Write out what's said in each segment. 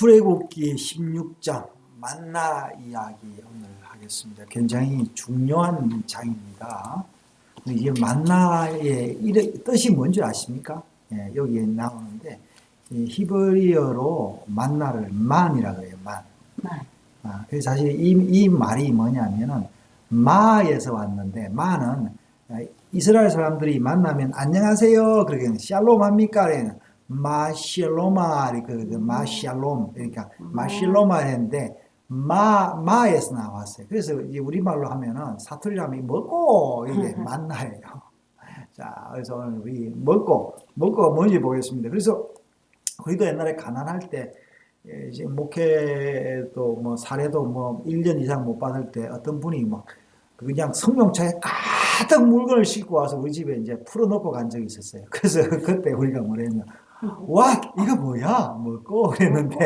출애굽기 16장 만나 이야기 오늘 하겠습니다. 굉장히 중요한 장입니다. 이게 만나의 뜻이 뭔지 아십니까? 예, 여기에 나오는데 이 히브리어로 만나를 만이라고 해요. 만. 만. 아, 그래서 사실 이, 이 말이 뭐냐면은 마에서 왔는데 마는 이스라엘 사람들이 만나면 안녕하세요 그러게 샬롬 합니까? 그러면 마샬로마 그, 그 마샬롬 그러니까 마샬로마 했는데 마 마에서 나왔어요. 그래서 이제 우리 말로 하면은 사투리라면 먹고 이게 만나예요. 자, 그래서 오늘 우리 먹고 먹고 뭔지 보겠습니다. 그래서 우리도 옛날에 가난할 때 예, 이제 목회도 뭐 사례도 뭐 1년 이상 못 받을 때 어떤 분이 막 그냥 성룡차에 가득 물건을 싣고 와서 우리 집에 이제 풀어놓고 간 적이 있었어요. 그래서 그때 우리가 뭐랬냐. 와, 이거 뭐야? 먹고 그랬는데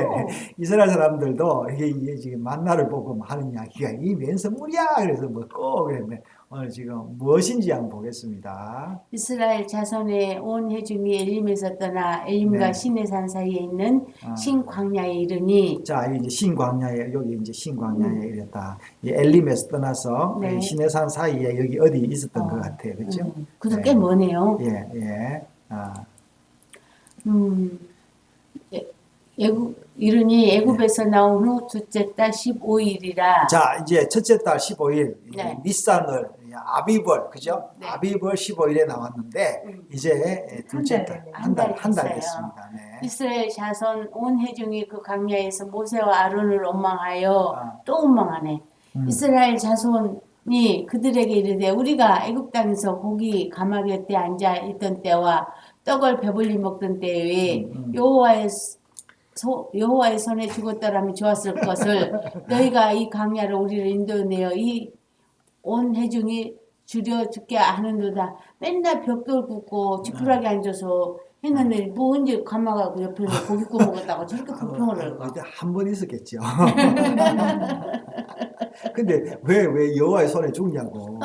이스라엘 사람들도 이게, 이게 지금 만나를 보고 하는 이야기가 이 맨선물이야. 그래서 먹고 그랬는데 오늘 지금 무엇인지 한번 보겠습니다. 이스라엘 자손의 온 해중이 엘림에서 떠나 엘림과 네. 시내산 사이에 있는 아. 신광야에 이르니 자, 이제 신광야에 여기 이제 신광야에 이랬다. 이 엘림에서 떠나서 음. 네. 이 시내산 사이에 여기 어디 있었던 어. 것 같아요, 그렇죠? 음, 그도 네. 꽤 머네요. 예, 예. 아, 음, 애굽 이르니 애굽에서 나온 후 둘째 달 15일이라 자, 이제 첫째 달 15일 네. 니산을 아비벌, 그죠? 네. 아비벌 15일에 나왔는데 음. 이제 둘째 한 달, 달한 달, 됐네요. 한달한달 됐습니다. 네. 이스라엘 자손 온 해중이 그 광야에서 모세와 아론을 원망하여 아. 또 원망하네. 음. 이스라엘 자손이 그들에게 이르되 우리가 애굽 땅에서 고기 가마곁에 앉아 있던 때와 떡을 배불리 먹던 때에 음, 음. 여호와의 소, 여호와의 손에 죽었더라면 좋았을 것을 너희가 이 강야로 우리를 인도내어 이 온 해중이 줄여 죽게 하는도다 맨날 벽돌 굽고 지푸라기 앉아서 했는데 뭐 언제 그 옆에서 고기 구워 먹었다고 저렇게 불평을 할까 그때 한번 있었겠죠. 근데 왜 왜 여호와의 손에 죽냐고.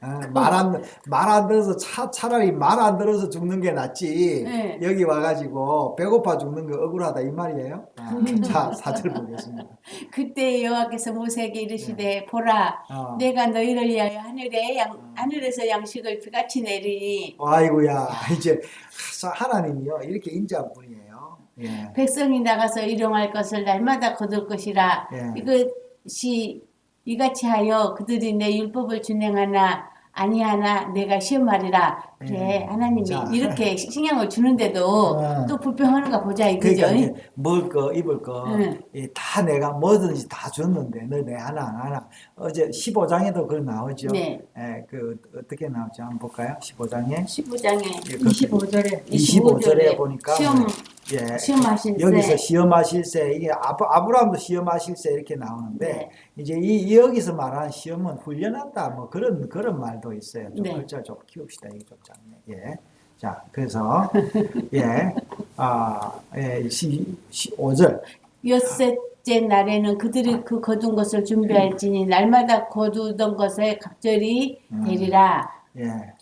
아, 말안 말안 들어서 차 차라리 말 안 들어서 죽는 게 낫지. 네. 여기 와가지고 배고파 죽는 거 억울하다 이 말이에요. 아, 자 사절 보겠습니다. 그때 여호와께서 모세에게 이르시되 보라 어. 내가 너희를 위하여 하늘에 양, 하늘에서 양식을 비같이 내리니 아이고야 이제 하나님이요 이렇게 인자한 분이에요. 예. 백성이 나가서 일용할 것을 날마다 거둘 것이라 예. 이것이 이같이 하여 그들이 내 율법을 준행하나 아니하나 내가 시험하리라 그래 예. 하나님이 자. 이렇게 신앙을 주는데도 어. 또 불평하는가 보자 이거죠 그러니까 이제 먹을 거 입을 거 응. 다 내가 뭐든지 다 줬는데 너내 하나 안 하나 어제 15장에도 그거 나오죠. 네. 예, 그 어떻게 나오죠? 한번 볼까요? 15장에 15장에 예, 그 25절에 25절에 보니까 시험 예, 시험하실 여기서 때 시험하실세 이게 아브, 아브라함도 시험하실세 이렇게 나오는데 네. 이제 이 여기서 말하는 시험은 훈련한다 뭐 그런 그런 말도 있어요. 좀 네. 글자 좀 키웁시다 이거 좀 작네. 예. 자 그래서 예. 아, 예, 시, 시, 5절. 엿새째 날에는 그들이 그 거둔 것을 준비할지니 날마다 거두던 것에 각절이 음. 되리라 예.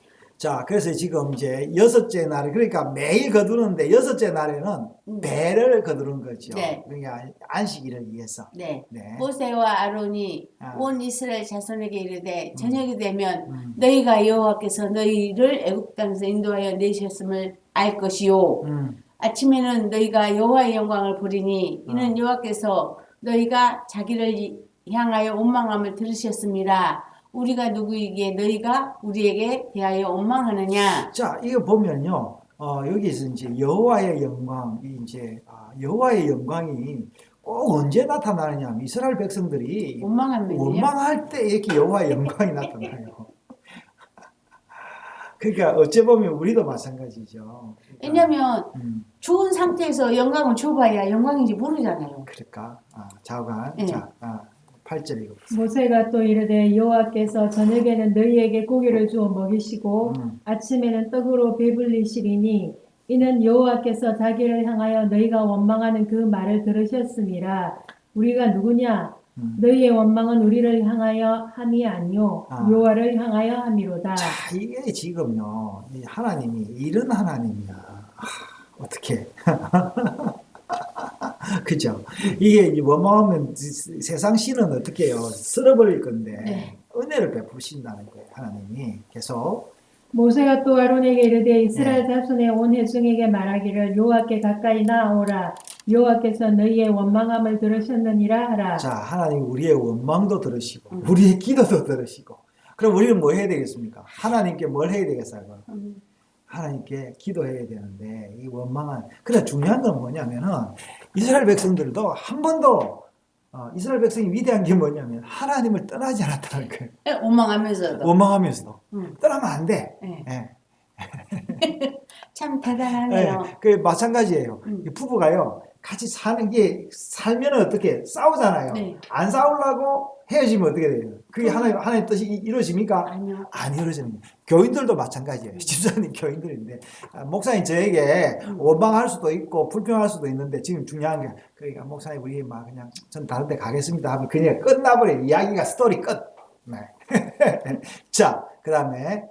자, 그래서 지금 이제 여섯째 날, 그러니까 매일 거두는데 여섯째 날에는 음. 배를 거두는 거죠. 네. 그러니까 안식일을 위해서. 네. 네. 모세와 아론이 아. 온 이스라엘 자손에게 이르되 저녁이 되면 음. 너희가 여호와께서 너희를 애굽 땅에서 인도하여 내셨음을 알 것이요 음, 아침에는 너희가 여호와의 영광을 보리니 이는 아. 여호와께서 너희가 자기를 이- 향하여 원망함을 들으셨습니다. 우리가 누구이기에 너희가 우리에게 대하여 원망하느냐? 자, 이거 보면요. 어, 여기서 이제 여호와의 영광이 이제 아, 여호와의 영광이 꼭 언제 나타나느냐 하면 이스라엘 백성들이 원망하면요. 원망할 때 이렇게 여호와의 영광이 나타나요. 그러니까 어째 보면 우리도 마찬가지죠. 그러니까, 왜냐하면 음, 좋은 상태에서 영광을 줘봐야 영광인지 모르잖아요. 그럴까? 아, 좌우간. 네. 자, 아, 8절 이거. 모세가 또 이르되 여호와께서 저녁에는 너희에게 고기를 주어 먹이시고 음. 아침에는 떡으로 배불리시리니 이는 여호와께서 자기를 향하여 너희가 원망하는 그 말을 들으셨음이라 우리가 누구냐 음. 너희의 원망은 우리를 향하여 함이 아니요 아. 여호와를 향하여 함이로다 자, 이게 지금요, 이 하나님이 이런 하나님이야. 아, 어떻게? 그죠? 이게 이 원망하면 지- 세상 신은 어떻게 해요? 쓸어버릴 건데 네. 은혜를 베푸신다는 거예요. 하나님이 계속 모세가 또 아론에게 이르되 네. 이스라엘 자손의 온 회중에게 말하기를 여호와께 가까이 나아오라 여호와께서 너희의 원망함을 들으셨느니라 하라 자 하나님 우리의 원망도 들으시고 음. 우리의 기도도 들으시고 그럼 우리는 뭐 해야 되겠습니까? 하나님께 뭘 해야 되겠어요? 음, 하나님께 기도해야 되는데 이 원망한 그래 중요한 건 뭐냐면은 이스라엘 백성들도 한 번도 어, 이스라엘 백성이 위대한 게 뭐냐면 하나님을 떠나지 않았다는 거예요. 예, 원망하면서도. 원망하면서도 음, 떠나면 안 돼. 예. 예. 참 대단하네요. 예, 그 마찬가지예요. 음. 이 부부가요 같이 사는 게 살면 어떻게 싸우잖아요. 네. 안 싸우려고 헤어지면 어떻게 돼요? 그게 하나님 하나님 뜻이 이- 이루어집니까? 아니요. 안 거예요. 교인들도 마찬가지예요. 집사님 교인들인데 아, 목사님 저에게 음. 원망할 수도 있고 불평할 수도 있는데 지금 중요한 게 그러니까 목사님 우리 막 그냥 전 다른 데 가겠습니다 하면 그냥 끝나버려 요 이야기가 스토리 끝. 네. 자 그다음에 예,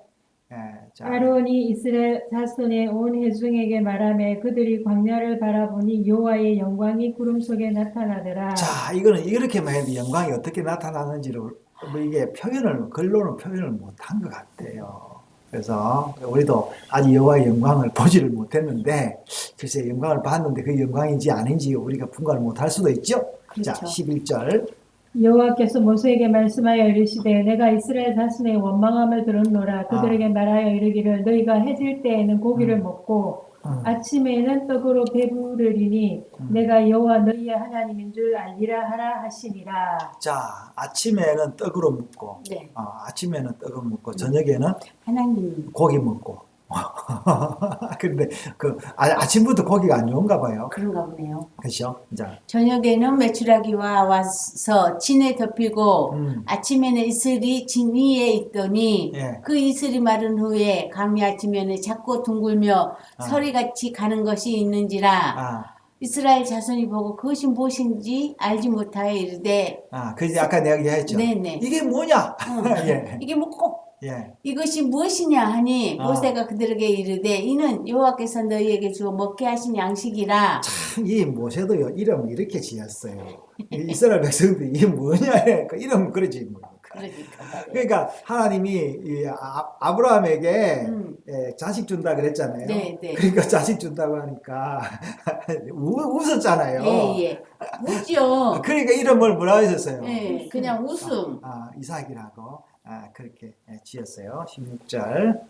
자, 아론이 이스라엘 자손의 온 회중에게 말하며 그들이 광야를 바라보니 여호와의 영광이 구름 속에 나타나더라 자, 이거는 이렇게만 해도 영광이 어떻게 나타나는지를 뭐 이게 표현을 글로는 표현을 못한 것 같아요. 그래서 우리도 아직 여호와의 영광을 보지를 못했는데 글쎄 영광을 봤는데 그 영광인지 아닌지 우리가 분간을 못할 수도 있죠. 자, 그렇죠. 11절. 여호와께서 모세에게 말씀하여 이르시되 내가 이스라엘 자손의 원망함을 들었노라 그들에게 말하여 이르기를 너희가 해질 때에는 고기를 음. 먹고 음, 아침에는 떡으로 배부르리니 음. 내가 여호와 너희의 하나님인 줄 알리라 하라 하시니라 자, 아침에는 떡으로 먹고 네. 어, 아침에는 떡을 먹고 저녁에는 하나님. 고기 먹고. 그런데 그 아, 아침부터 고기가 안 좋은가 봐요. 그런가 보네요. 그렇죠? 자, 저녁에는 메추라기와 와서 진에 덮이고 음, 아침에는 이슬이 진 위에 있더니 예. 그 이슬이 마른 후에 강야 지면에 자꾸 둥글며 아. 서리같이 가는 것이 있는지라 아, 이스라엘 자손이 보고 그것이 무엇인지 알지 못하여 이르되 아, 그지 아까 내가 얘기했죠. 네네 이게 뭐냐? 어, 예, 이게 뭐 꼭 예. 이것이 무엇이냐 하니 아. 모세가 그들에게 이르되 이는 여호와께서 너희에게 주어 먹게 하신 양식이라 이 모세도요 이름 이렇게 지었어요. 이 이스라엘 백성들이 이게 뭐냐? 그 이름 그러지 뭐. 그러니까 말이에요. 그러니까 하나님이 이 아, 아브라함에게 음. 예, 자식 준다 그랬잖아요. 네, 네. 그러니까 자식 준다고 하니까 우, 웃었잖아요. 예예 웃죠 그러니까 이름을 뭐라 하셨어요? 예 그냥 웃음 아, 이삭이라고 아, 그렇게 예, 지었어요. 16절.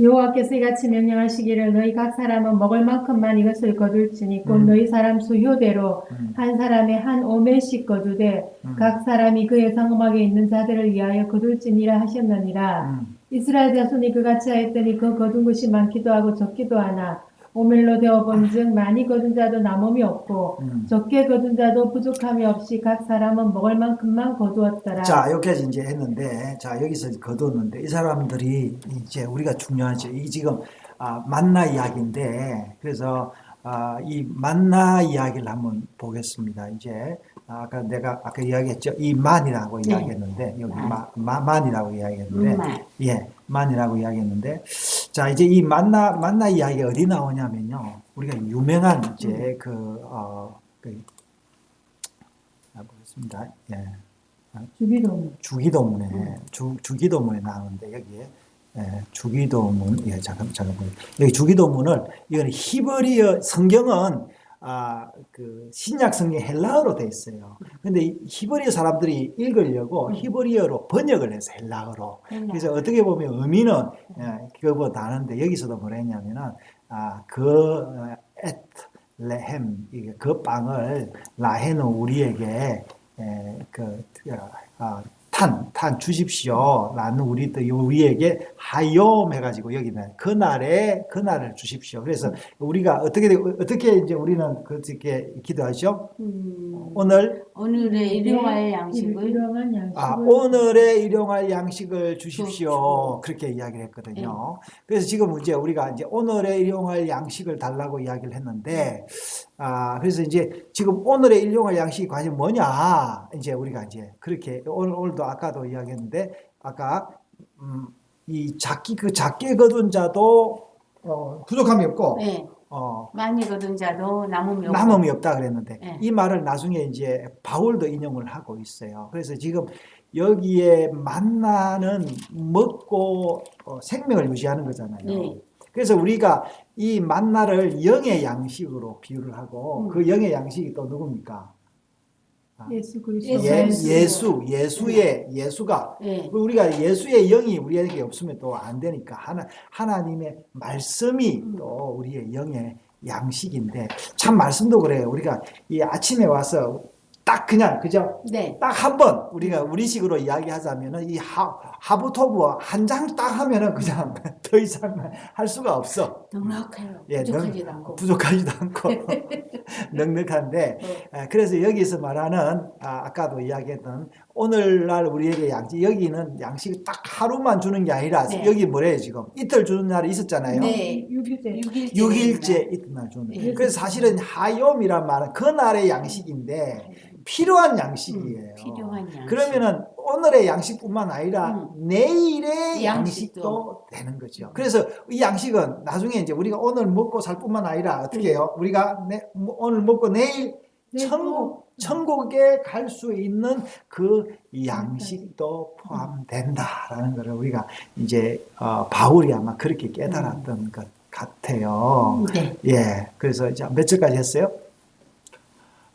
여호와께서 이같이 명령하시기를 너희 각 사람은 먹을 만큼만 이것을 거둘지니 곧 음. 너희 사람 수효대로 음, 한 사람에 한 오멜씩 거두되 음, 각 사람이 그의 성막에 있는 자들을 위하여 거둘지니라 하셨느니라 음. 이스라엘 자손이 그같이 하였더니 그 거둔 것이 많기도 하고 적기도 하나 오멜로 되어 본즉 많이 거둔 자도 남음이 없고 음. 적게 거둔 자도 부족함이 없이 각 사람은 먹을 만큼만 거두었더라 자, 여기까지 이제 했는데, 자, 여기서 거두었는데, 이 사람들이 이제 우리가 중요하죠. 이 지금, 아, 만나 이야기인데, 그래서, 아, 이 만나 이야기를 한번 보겠습니다. 이제, 아, 아까 내가 아까 이야기했죠. 이 만이라고 네. 이야기했는데, 여기 만. 마, 마, 만이라고 이야기했는데, 정말 예, 만이라고 이야기했는데, 자, 이제 이 만나, 만나 이야기 어디 나오냐면요. 우리가 유명한 이제 그, 어, 그, 아, 보겠습니다. 예. 주기도문 주기도문에 음. 주 주기도문에 나오는데 여기에 예, 주기도문 예 잠깐 잠깐 보요 여기 주기도문을 이거는 히브리어 성경은 아 그 신약 성경 헬라어로 돼 있어요. 근데 이 히브리어 사람들이 읽으려고 히브리어로 번역을 해서 헬라어로. 그래서 어떻게 보면 의미는 예, 그거보다 다른데 여기서도 뭐라 했냐면은 아그 에트레헴 이게 그 빵을 라해는 우리에게 에, 그, 어, 탄, 탄 주십시오. 라는 우리, 또 우리에게 하염 해가지고 여기는 그날에, 그날을 주십시오. 그래서 우리가 어떻게, 돼- 어떻게 이제 우리는 그렇게 기도하죠? 음, 오늘, 오늘의 일용할 네, 양식을 일용할 양식을 아, 오늘의 일용할 양식을 주십시오. 주십시오. 그렇게 이야기를 했거든요. 그래서 지금 이제 우리가 이제 오늘의 일용할 양식을 달라고 이야기를 했는데, 아, 그래서 이제 지금 오늘의 일용할 양식이 과연 뭐냐? 이제 우리가 이제 그렇게 오늘, 오늘도 아까도 이야기했는데, 아까, 음, 이 작기, 그 작게 거둔 자도, 어, 부족함이 없고, 네. 어, 많이 거둔 자도 남음이 없고 남음이 없다 그랬는데 네. 이 말을 나중에 이제 바울도 인용을 하고 있어요. 그래서 지금 여기에 만나는 먹고 어, 생명을 유지하는 거잖아요. 네. 그래서 우리가 이 만나를 영의 양식으로 비유를 하고 음. 그 영의 양식이 또 누굽니까? 예수 그리스도 예수. 예. 예수, 예수의 예수가 네. 우리가 예수의 영이 우리에게 없으면 또 안 되니까 하나 하나님의 말씀이 음. 또 우리의 영의 양식인데 참 말씀도 그래요. 우리가 이 아침에 와서 딱 그냥 그죠? 네. 딱 한 번 우리가 우리식으로 이야기하자면은 이 하, 하부토부 한 장 딱 하면은 그냥 더 이상 할 수가 없어. 넉넉해요. 예, 부족하지도 넉- 않고. 부족하지도 않고 넉넉한데 아, 그래서 여기서 말하는 아, 아까도 이야기했던 오늘날 우리에게 양식 여기는 양식을 딱 하루만 주는 게 아니라 네. 여기 뭐래요 지금 이틀 주는 날이 있었잖아요. 네. 6일째 6일째. 6일째 이튿날 주는. 네. 그래서 사실은 하욤이란 말은 그날의 양식인데 필요한 양식이에요. 음, 필요한 양식. 그러면은 오늘의 양식뿐만 아니라 내일의 양식도. 양식도 되는 거죠. 그래서 이 양식은 나중에 이제 우리가 오늘 먹고 살 뿐만 아니라 어떻게 해요? 우리가 내, 뭐 오늘 먹고 내일 천국 천국에 갈 수 있는 그 양식도 포함된다라는 것을 우리가 이제 어, 바울이 아마 그렇게 깨달았던 것 같아요. 네. 예, 그래서 이제 몇 절까지 했어요?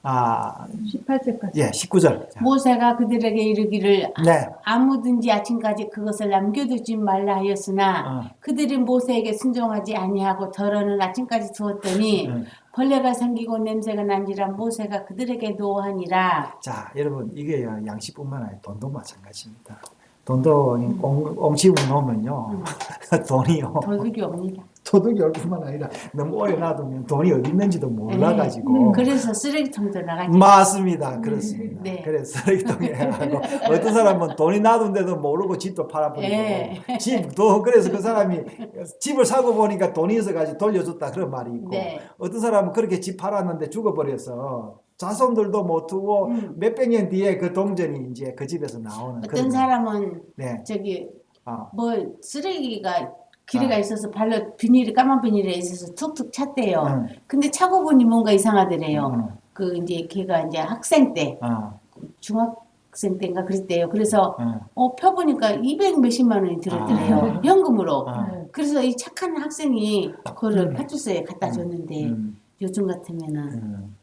아, 18절까지 예, 19절. 자, 모세가 그들에게 이르기를 네. 아무든지 아침까지 그것을 남겨두지 말라 하였으나 어. 그들이 모세에게 순종하지 아니하고 덜어는 아침까지 두었더니 음. 벌레가 생기고 냄새가 난지라 모세가 그들에게 노하니라 자, 여러분 이게 양식뿐만 아니라 돈도 마찬가지입니다. 돈도 옹- 옹치고 놓으면요, 돈이요. 도둑이 옵니다. 도둑이 올 뿐만 아니라 너무 오래 놔두면 돈이 어디 있는지도 몰라가지고. 음, 그래서 쓰레기통도 나가지. 맞습니다. 그렇습니다. 네. 그래서 쓰레기통에 하고 어떤 사람은 돈이 놔둔데도 모르고 집도 팔아버리고 예. 집도 그래서 그 사람이 집을 사고 보니까 돈이 있어가지고 돌려줬다 그런 말이 있고 네. 어떤 사람은 그렇게 집 팔았는데 죽어버려서 자손들도 못 두고 음. 몇백 년 뒤에 그 동전이 이제 그 집에서 나오는 어떤 사람은 네. 저기 아, 뭐 쓰레기가 길이가 아. 있어서 발로 비닐이 까만 비닐에 있어서 툭툭 찼대요. 응, 근데 차고 보니 뭔가 이상하더래요. 응, 그 이제 걔가 이제 학생 때 어, 중학생 때인가 그랬대요. 그래서 어, 어 펴보니까 200 몇십만 원이 들었더래요. 아. 현금으로. 어. 그래서 이 착한 학생이 그거를 음. 파출소에 갖다 줬는데 음, 요즘 같으면은 음.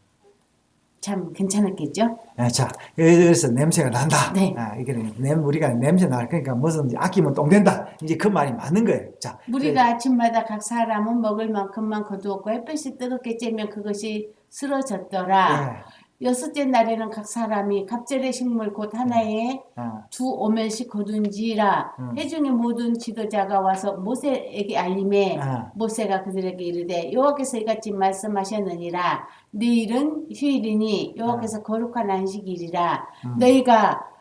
참 괜찮았겠죠? 아, 자, 그래서 냄새가 난다. 네. 아, 이게 냄 우리가 냄새 날 그러니까 무슨 아끼면 똥 된다. 이제 그 말이 맞는 거예요. 자, 우리가 아침마다 각 사람은 먹을 만큼만 거두었고 햇볕이 뜨겁게 쬐면 그것이 쓰러졌더라. 예, 여섯째 날에는 각 사람이 갑절의 식물 곧 하나에 아, 두 오멜씩 거둔지라 음. 해중의 모든 지도자가 와서 모세에게 알림해 아. 모세가 그들에게 이르되 여호와께서 이같이 말씀하셨느니라 내일은 휴일이니 여호와께서 거룩한 안식일이라 아. 음. 너희가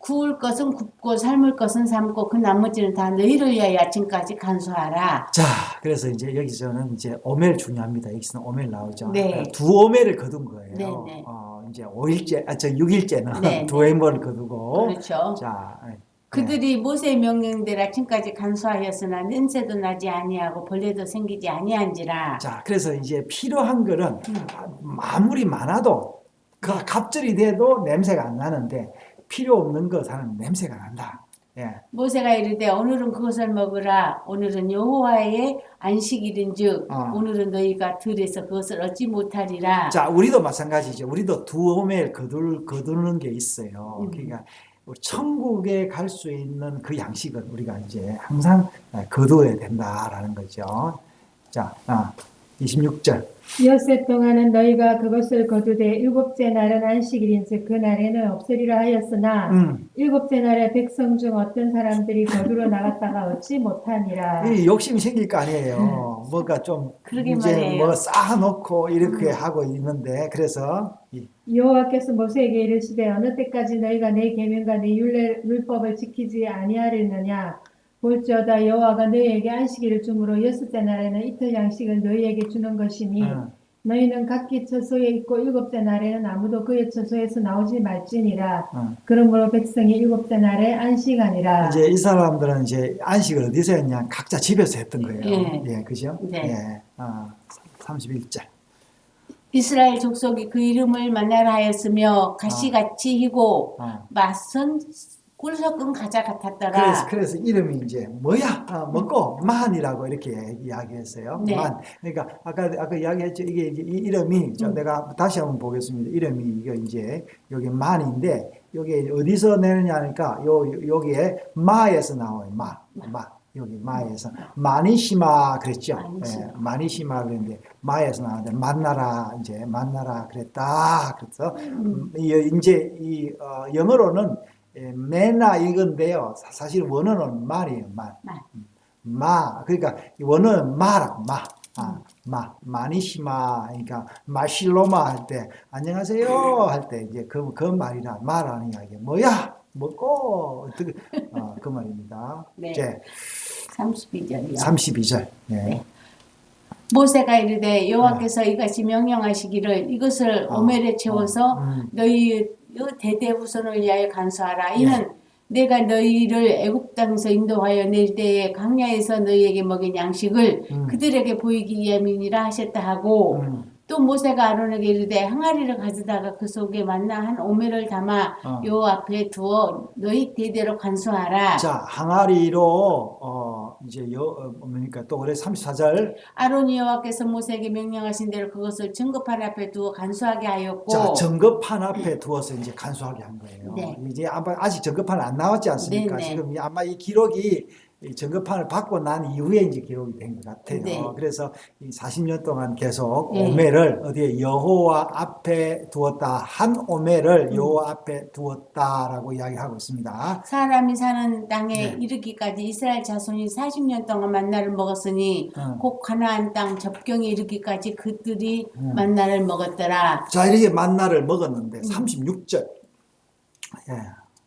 구울 것은 굽고 삶을 것은 삶고 그 나머지는 다 너희를 위하여 아침까지 간수하라 자, 그래서 이제 여기서는 이제 오멜 중요합니다. 여기서는 오멜 나오죠. 네. 두 오멜을 거둔 거예요. 네, 네. 어, 이제 5일째, 아, 저 6일째는 네, 두 오멜을 거두고. 그렇죠 자, 네. 그들이 모세의 명령대로 아침까지 간수하였으나 냄새도 나지 아니하고 벌레도 생기지 아니한지라 자, 그래서 이제 필요한 거는 음. 아무리 많아도 그 갑절이 돼도 냄새가 안 나는데 필요 없는 것은 냄새가 난다. 예. 모세가 이르되 오늘은 그것을 먹으라 오늘은 여호와의 안식일인즉 어. 오늘은 너희가 들에서 그것을 얻지 못하리라 자, 우리도 마찬가지죠. 우리도 두 오멜 거둘, 거두는 게 있어요. 음. 그러니까 천국에 갈 수 있는 그 양식은 우리가 이제 항상 거두어야 된다라는 거죠. 자, 아, 26절. 엿새 동안은 너희가 그것을 거두되 일곱째 날은 안식일인즉 그 날에는 없으리라 하였으나 음, 일곱째 날에 백성 중 어떤 사람들이 거두러 나갔다가 얻지 못하니라. 이 욕심이 생길 거 아니에요. 뭐가 좀 그러게 이제 말이에요. 뭐 쌓아놓고 이렇게 하고 있는데 그래서 이- 여호와께서 모세에게 이르시되 어느 때까지 너희가 내 계명과 내 율례 율법을 지키지 아니하려느냐 볼지어다 여호와가 너희에게 안식일을 주므로 여섯째 날에는 이틀 양식을 너희에게 주는 것이니 어, 너희는 각기 처소에 있고 일곱째 날에는 아무도 그의 처소에서 나오지 말지니라 어. 그러므로 백성이 일곱째 날에 안식하니라 이제 이 사람들은 이제 안식을 어디서 했냐? 각자 집에서 했던 거예요. 예. 예, 그죠? 네. 예. 아, 31절. 이스라엘 족속이 그 이름을 만나라 하였으며 가시같이 희고 어. 맛은 꿀 섞은 가자 같았더라. 그래서, 그래서 이름이 이제 뭐야? 아, 먹고 만이라고 이렇게 이야기했어요. 네. 만. 그러니까 아까 아까 이야기했죠. 이게 이제 이 이름이 자, 음. 내가 다시 한번 보겠습니다. 이름이 이거 이제 여기 만인데 여기 어디서 내느냐 하니까 요 요- 여기에 마에서 나와요. 마. 마. 여기 마에서 마니시마 그랬죠. 마니시마. 예, 마니시마 그랬는데 마에서 나왔는데 만나라 이제 만나라 그랬다. 그래서 음, 이- 이제 이 어, 영어로는 예, 메나 이건데요. 사- 사실 원어는 말이에요. 말. 말. 마. 그러니까 이 원어는 마라. 마. 아, 마. 마니시마. 그러니까 마실로마 할 때 안녕하세요 할 때 이제 그, 그 말이라 말하는 이야기. 뭐야? 먹고 어떻게 어, 그 말입니다. 네. 이제 32절이요. 32절. 네. 네. 모세가 이르되 여호와께서 이같이 명령하시기를 이것을 아, 오멜에 채워서 음. 너희 대대 후손을 위하여 간수하라. 예. 이는 내가 너희를 애굽 땅에서 인도하여 낼 때에 강야에서 너희에게 먹인 양식을 음. 그들에게 보이기 위함이니라 하셨다 하고 음. 또 모세가 아론에게 이르되 항아리를 가져다가 그 속에 만나 한 오멜을 담아 어. 요 앞에 두어 너희 대대로 간수하라. 자, 항아리로 어 이제 여 어, 뭡니까? 또 그래 34절. 아론이 여호와께서 모세에게 명령하신 대로 그것을 증거판 앞에 두어 간수하게 하였고 자, 정급판 앞에 두어서 이제 간수하게 한 거예요. 네. 이제 아마 아직 정급판 안 나왔지 않습니까? 네, 네. 지금 이- 아마 이 기록이 이 정급판을 받고 난 이후에 이제 기록이 된 것 같아요. 네. 그래서 이 40년 동안 계속 네. 오멜을 어디에 여호와 앞에 두었다. 한 음. 오멜을 여호와 앞에 두었다라고 이야기하고 있습니다. 사람이 사는 땅에 네. 이르기까지 이스라엘 자손이 40년 동안 만나를 먹었으니 어. 곧 가나안 땅 접경에 이르기까지 그들이 음. 만나를 먹었더라. 자, 이렇게 만나를 먹었는데 음. 36절. 예.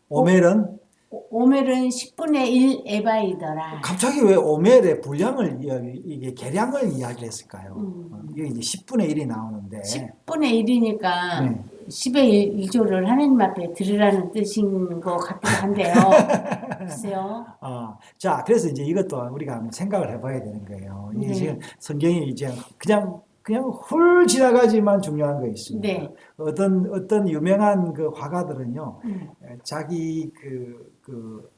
오멜은 오- 오멜은 10분의 1 에바이더라. 갑자기 왜 오멜의 분량을 이야기, 이게 계량을 이야기를 했을까요? 음. 어, 이게 이제 10분의 1이 나오는데. 10분의 1이니까 네. 10의 1, 조를 하나님 앞에 드리라는 뜻인 것 같기도 한데요. 글쎄요. 어, 자, 그래서 이제 이것도 우리가 한번 생각을 해봐야 되는 거예요. 이게 네. 지금 성경이 이제 그냥 그냥 훌 지나가지만 중요한 거 있습니다. 네. 어떤 어떤 유명한 그 화가들은요, 음. 에, 자기 그, 그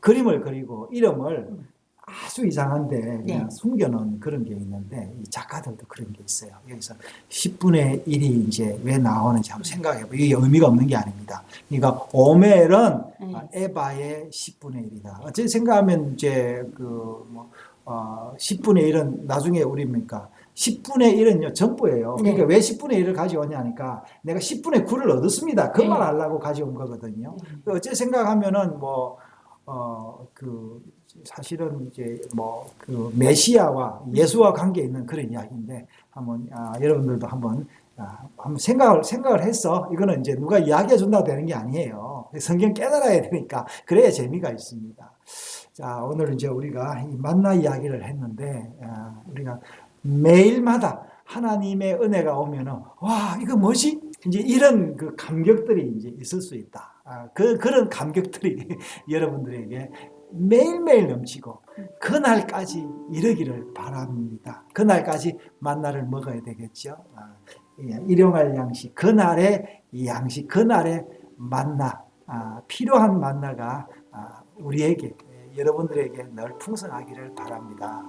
그림을 그리고 이름을 아주 이상한데 그냥 네. 숨겨놓은 그런 게 있는데 이 작가들도 그런 게 있어요. 여기서 10분의 1이 이제 왜 나오는지 한번 생각해보고 이게 의미가 없는 게 아닙니다. 그러니까 오멜은 네. 아, 에바의 10분의 1이다. 어째 생각하면 이제 그뭐 어, 10분의 1은 나중에 우리입니까? 10분의 1은요 전부예요. 네. 그러니까 왜 10분의 1을 가져오냐 하니까 내가 10분의 9를 얻었습니다. 그 네. 말 하려고 가져온 거거든요. 그 어째 생각하면은 뭐, 어, 그, 사실은 이제 뭐, 그 메시아와 예수와 관계 있는 그런 이야기인데, 한번, 아, 여러분들도 한번, 아, 한번 생각을, 생각을 해서, 이거는 이제 누가 이야기해 준다고 되는 게 아니에요. 성경 깨달아야 되니까, 그래야 재미가 있습니다. 자, 오늘 이제 우리가 이 만나 이야기를 했는데, 아, 우리가 매일마다 하나님의 은혜가 오면은, 와, 이거 뭐지? 이제 이런 그 감격들이 이제 있을 수 있다. 아, 그, 그런 감격들이 여러분들에게 매일매일 넘치고, 그날까지 이르기를 바랍니다. 그날까지 만나를 먹어야 되겠죠. 아, 예, 일용할 양식, 그날의 이 양식, 그날의 만나, 아, 필요한 만나가 아, 우리에게, 예, 여러분들에게 늘 풍성하기를 바랍니다.